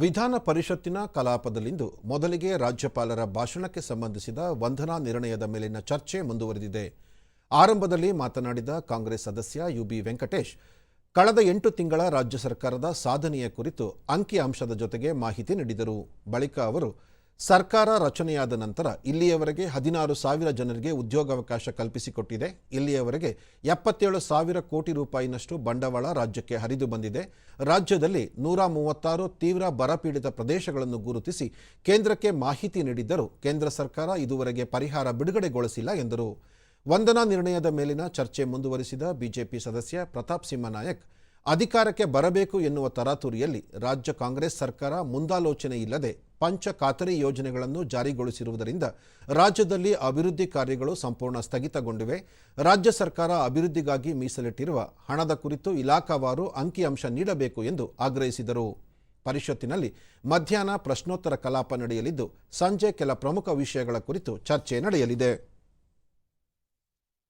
ವಿಧಾನ ಪರಿಷತ್ತಿನ ಕಲಾಪದಲ್ಲಿಂದು ಮೊದಲಿಗೆ ರಾಜ್ಯಪಾಲರ ಭಾಷಣಕ್ಕೆ ಸಂಬಂಧಿಸಿದ ವಂದನಾ ನಿರ್ಣಯದ ಮೇಲಿನ ಚರ್ಚೆ ಮುಂದುವರೆದಿದೆ. ಆರಂಭದಲ್ಲಿ ಮಾತನಾಡಿದ ಕಾಂಗ್ರೆಸ್ ಸದಸ್ಯ ಯುಬಿ ವೆಂಕಟೇಶ್, ಕಳೆದ ಎಂಟು ತಿಂಗಳ ರಾಜ್ಯ ಸರ್ಕಾರದ ಸಾಧನೆಯ ಕುರಿತು ಅಂಕಿಅಂಶದ ಜೊತೆಗೆ ಮಾಹಿತಿ ನೀಡಿದರು. ಬಳಿಕ ಅವರು ಸರ್ಕಾರ ರಚನೆಯಾದ ನಂತರ ಇಲ್ಲಿಯವರೆಗೆ ಹದಿನಾರು ಸಾವಿರ ಜನರಿಗೆ ಉದ್ಯೋಗಾವಕಾಶ ಕಲ್ಪಿಸಿಕೊಟ್ಟಿದೆ. ಇಲ್ಲಿಯವರೆಗೆ ಎಪ್ಪತ್ತೇಳು ಸಾವಿರ ಕೋಟಿ ರೂಪಾಯಿನಷ್ಟು ಬಂಡವಾಳ ರಾಜ್ಯಕ್ಕೆ ಹರಿದು ಬಂದಿದೆ. ರಾಜ್ಯದಲ್ಲಿ ನೂರ ಮೂವತ್ತಾರು ತೀವ್ರ ಬರಪೀಡಿತ ಪ್ರದೇಶಗಳನ್ನು ಗುರುತಿಸಿ ಕೇಂದ್ರಕ್ಕೆ ಮಾಹಿತಿ ನೀಡಿದ್ದರೂ ಕೇಂದ್ರ ಸರ್ಕಾರ ಇದುವರೆಗೆ ಪರಿಹಾರ ಬಿಡುಗಡೆಗೊಳಿಸಿಲ್ಲ ಎಂದರು. ವಂದನಾ ನಿರ್ಣಯದ ಮೇಲಿನ ಚರ್ಚೆ ಮುಂದುವರಿಸಿದ ಬಿಜೆಪಿ ಸದಸ್ಯ ಪ್ರತಾಪ್ ಸಿಂಹ ನಾಯಕ್, ಅಧಿಕಾರಕ್ಕೆ ಬರಬೇಕು ಎನ್ನುವ ತರಾತುರಿಯಲ್ಲಿ ರಾಜ್ಯ ಕಾಂಗ್ರೆಸ್ ಸರ್ಕಾರ ಮುಂದಾಲೋಚನೆ ಇಲ್ಲದೆ ಪಂಚ ಖಾತರಿ ಯೋಜನೆಗಳನ್ನು ಜಾರಿಗೊಳಿಸಿರುವುದರಿಂದ ರಾಜ್ಯದಲ್ಲಿ ಅಭಿವೃದ್ಧಿ ಕಾರ್ಯಗಳು ಸಂಪೂರ್ಣ ಸ್ಥಗಿತಗೊಂಡಿವೆ. ರಾಜ್ಯ ಸರ್ಕಾರ ಅಭಿವೃದ್ಧಿಗಾಗಿ ಮೀಸಲಿಟ್ಟಿರುವ ಹಣದ ಕುರಿತು ಇಲಾಖಾವಾರು ಅಂಕಿಅಂಶ ನೀಡಬೇಕು ಎಂದು ಆಗ್ರಹಿಸಿದರು. ಪರಿಷತ್ತಿನಲ್ಲಿ ಮಧ್ಯಾಹ್ನ ಪ್ರಶ್ನೋತ್ತರ ಕಲಾಪ ನಡೆಯಲಿದ್ದು, ಸಂಜೆ ಕೆಲ ಪ್ರಮುಖ ವಿಷಯಗಳ ಕುರಿತು ಚರ್ಚೆ ನಡೆಯಲಿದೆ.